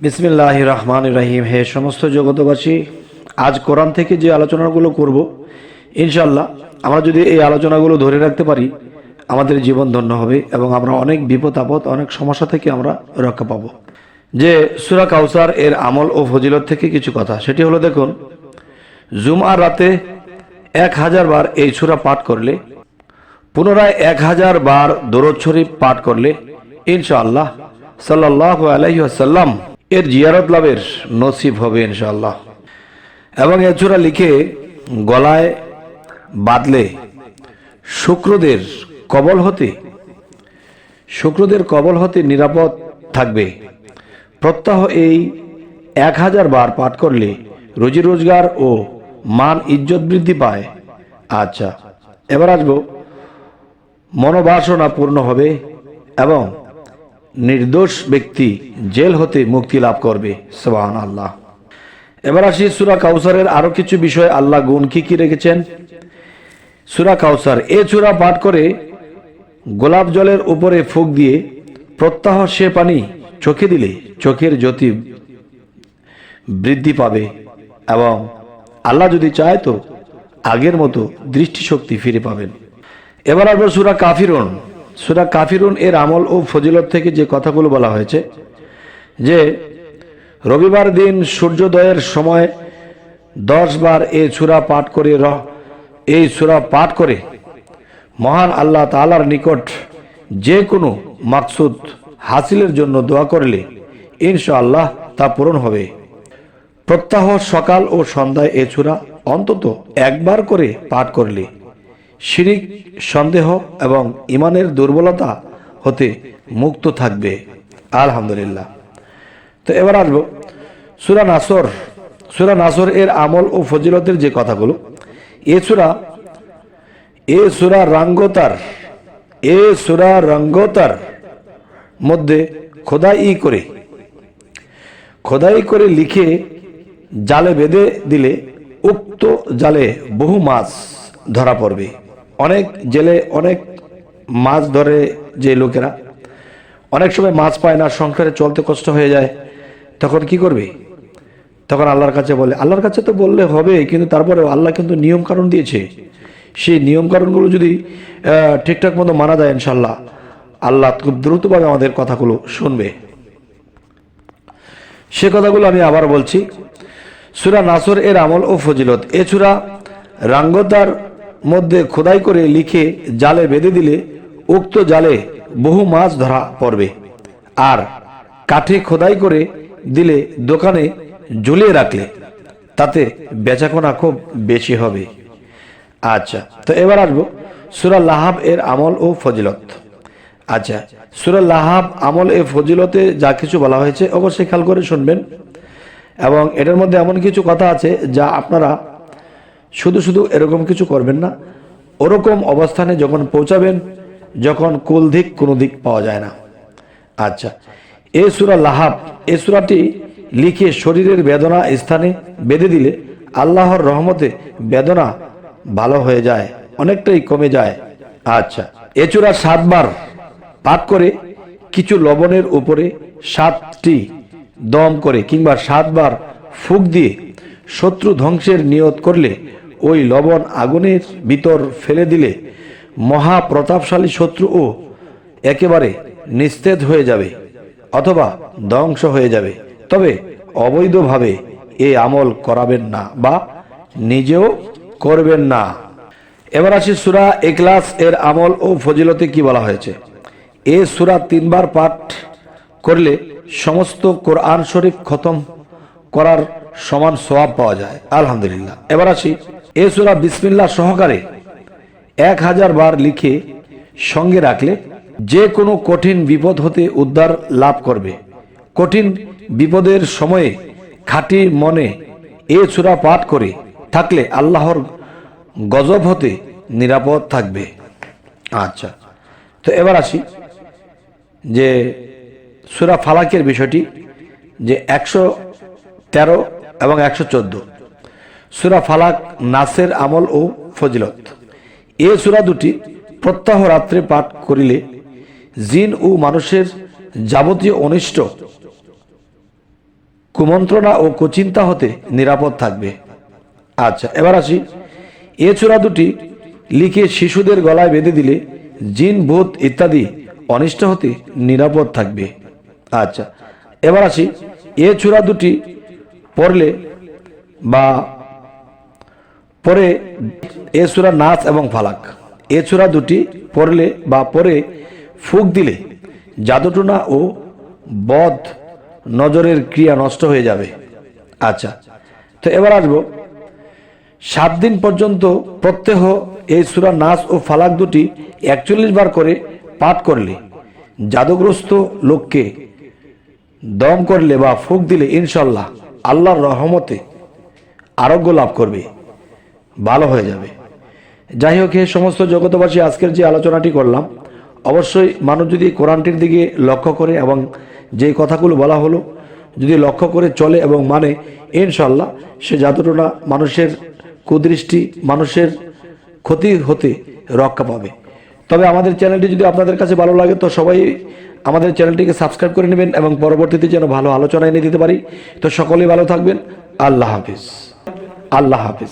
বিসমিল্লাহ রহমান রাহিম। হে সমস্ত জগতবাসী আজ কোরআন থেকে যে আলোচনাগুলো করব ইনশাল্লাহ আমরা যদি এই আলোচনাগুলো ধরে রাখতে পারি, আমাদের জীবন ধন্য হবে এবং আমরা অনেক বিপদ আপদ, অনেক সমস্যা থেকে আমরা রক্ষা পাবো। যে সুরা কাউসার এর আমল ও ফজিলত থেকে কিছু কথা, সেটি হলো দেখুন জুমার রাতে এক হাজার বার এই সুরা পাঠ করলে, পুনরায় এক হাজার বার দরদ শরীফ পাঠ করলে, ইনশাআল্লাহ সাল্লাহ আলহিহাসাল্লাম এর জিয়ারত লাভের নসিব হবে ইনশাআল্লাহ। এবং এছাড়া লিখে গলায় বাঁধলে শুক্রদের কবল হতে, শুক্রদের কবল হতে নিরাপদ থাকবে। প্রত্যাহ এই এক হাজার বার পাঠ করলে রুজি রোজগার ও মান ইজ্জত বৃদ্ধি পায়। আচ্ছা এবার আসব মনোবাসনা পূর্ণ হবে এবং নির্দোষ ব্যক্তি জেল হতে মুক্তি লাভ করবে সোহান আল্লাহ এবার আসি সুরা কাউসারের আরও কিছু বিষয় আল্লাহ গুণ কি কি রেখেছেন? সুরা কাউসার, এ চূড়া পাঠ করে গোলাপ জলের উপরে ফুক দিয়ে প্রত্যাহ সে পানি চোখে দিলে চোখের জ্যোতি বৃদ্ধি পাবে এবং আল্লাহ যদি চায় তো আগের মতো দৃষ্টিশক্তি ফিরে পাবেন। এবার আসব সুরা কাফিরুন। সুরা কাফিরুন এর আমল ও ফজিলত থেকে যে কথাগুলো বলা হয়েছে, যে রবিবার দিন সূর্যোদয়ের সময় দশ বার এই সুরা পাঠ করে রহ, এই সুরা পাঠ করে মহান আল্লাহ তালার নিকট যে কোনো মাকসুদ হাসিলের জন্য দোয়া করলে ইনশাআল্লাহ তা পূরণ হবে। প্রত্যাহ সকাল ও সন্ধ্যায় এ ছুরা অন্তত একবার করে পাঠ করলে শিরিক, সন্দেহ এবং ইমানের দুর্বলতা হতে মুক্ত থাকবে। আলহামদুলিল্লাহ। তো এবার আসব সুরা নাসর। সুরা নাসর এর আমল ও ফজিলতের যে কথাগুলো, এ সুরা এ সুরা রাঙ্গতার, এ সুরা রঙ্গতার মধ্যে খোদাই করে খোদাই করে লিখে জালে বেঁধে দিলে উক্ত জালে বহু মাছ ধরা পড়বে। অনেক জেলে অনেক মাছ ধরে যে লোকেরা, অনেক সময় মাছ পায় না, সংসারে চলতে কষ্ট হয়ে যায়। তখন কি করবে? তখন আল্লাহর কাছে বলে, আল্লাহর কাছে তো বললে হবে, কিন্তু তারপরেও আল্লাহ কিন্তু নিয়ম কারণ দিয়েছে। সেই নিয়ম কারণগুলো যদি ঠিকঠাক মতো মানা যায় ইনশাল্লাহ আল্লাহ খুব দ্রুতভাবে আমাদের কথাগুলো শুনবে। সে কথাগুলো আমি আবার বলছি। সুরা নাসর এর আমল ও ফজিলত। এ সুরা রাঙ্গতার মধ্যে খোদাই করে লিখে জালে বেঁধে দিলে উক্ত জালে বহু মাছ ধরা পড়বে। আর কাঠে খোদাই করে দিলে দোকানে ঝুলিয়ে রাখলে তাতে বেচাকেনা খুব বেশি হবে। আচ্ছা তো এবার আসব সুরা লাহাব এর আমল ও ফজিলত। আচ্ছা সুরা লাহাব আমল এ ফজিলতে যা কিছু বলা হয়েছে অবশ্যই খেয়াল করে শুনবেন। এবং এটার মধ্যে এমন কিছু কথা আছে যা আপনারা শুধু শুধু এরকম কিছু করবেন না। ওরকম অবস্থানে যখন পৌঁছাবেন, যখন কুল দিক কোনো দিক পাওয়া যায় না। আচ্ছা এ সুরা লাহাব, এ সুরাটি লিখে শরীরের বেদনা স্থানে বেঁধে দিলে আল্লাহর রহমতে বেদনা ভালো হয়ে যায়, অনেকটাই কমে যায়। আচ্ছা এ চূড়া সাতবার পাঠ করে কিছু লবণের উপরে সাতটি দম করে কিংবা সাতবার ফুক দিয়ে শত্রু ধ্বংসের নিয়ত করলে ওই লবণ আগুনের ভিতর ফেলে দিলে মহা প্রতাপশালী শত্রুও একেবারে নিস্তেজ হয়ে যাবে অথবা ধ্বংস হয়ে যাবে। তবে অবৈধভাবে এ আমল করাবেন না বা নিজেও করবেন না। এবার আসি সুরা এক্লাস এর আমল ও ফজিলতে কি বলা হয়েছে। এ সুরা তিনবার পাঠ করলে সমস্ত কোরআন শরীফ খতম করার সমান সোয়াব পাওয়া যায়। আলহামদুলিল্লাহ। এবার আসি এ সুরা বিসমিল্লাহ সহকারে এক হাজার বার লিখে সঙ্গে রাখলে যে কোনো কঠিন বিপদ হতে উদ্ধার লাভ করবে। কঠিন বিপদের সময়ে খাঁটি মনে এ সুরা পাঠ করে থাকলে আল্লাহর গজব হতে নিরাপদ থাকবে। আচ্ছা তো এবার আসি যে সুরা ফালাকের বিষয়টি যে একশো তেরো এবং একশো চোদ্দ। সুরা ফালাক, নাসের আমল ও ফজিলত। এ সুরা দুটি প্রত্যাহ রাত্রে পাঠ করিলে জিন ও মানুষের যাবতীয় অনিষ্ট, কুমন্ত্রণা ও কুচিন্তা হতে নিরাপদ থাকবে। আচ্ছা এবার আসি। এ চূড়া দুটি লিখে শিশুদের গলায় বেঁধে দিলে জিন, ভূত ইত্যাদি অনিষ্ট হতে নিরাপদ থাকবে। আচ্ছা এবার আসি। এ চূড়া দুটি পড়লে বা পরে এ চূড়া নাচ এবং ফালাক। এ চূড়া দুটি পড়লে বা পরে ফুক দিলে জাদুটুনা ও বধ নজরের ক্রিয়া নষ্ট হয়ে যাবে। আচ্ছা তো এবার আসব। সাত দিন পর্যন্ত প্রত্যহ এই সুরা নাচ ও ফালাক দুটি একচল্লিশ বার করে পাঠ করলে জাদুগ্রস্ত লোককে দম করলে বা ফুক দিলে ইনশাল্লাহ আল্লাহর রহমতে আরোগ্য লাভ করবে। ভালো হয়ে যাবে। যাই হোক এই সমস্ত জগতবাসী আজকের যে আলোচনাটি করলাম, অবশ্যই মানুষ যদি কোরআনটির দিকে লক্ষ্য করে এবং যে কথাগুলো বলা হলো, যদি লক্ষ্য করে চলে এবং মানে ইনশাল্লাহ সে জাদুটনা মানুষের কুদৃষ্টি, মানুষের ক্ষতি হতে রক্ষা পাবে। তবে আমাদের চ্যানেলটি যদি আপনাদের কাছে ভালো লাগে, তো সবাই আমাদের চ্যানেলটিকে সাবস্ক্রাইব করে নেবেন এবং পরবর্তীতে যেন ভালো আলোচনা এনে দিতে পারি। তো সকলেই ভালো থাকবেন। আল্লাহ হাফিজ। আল্লাহ হাফিজ।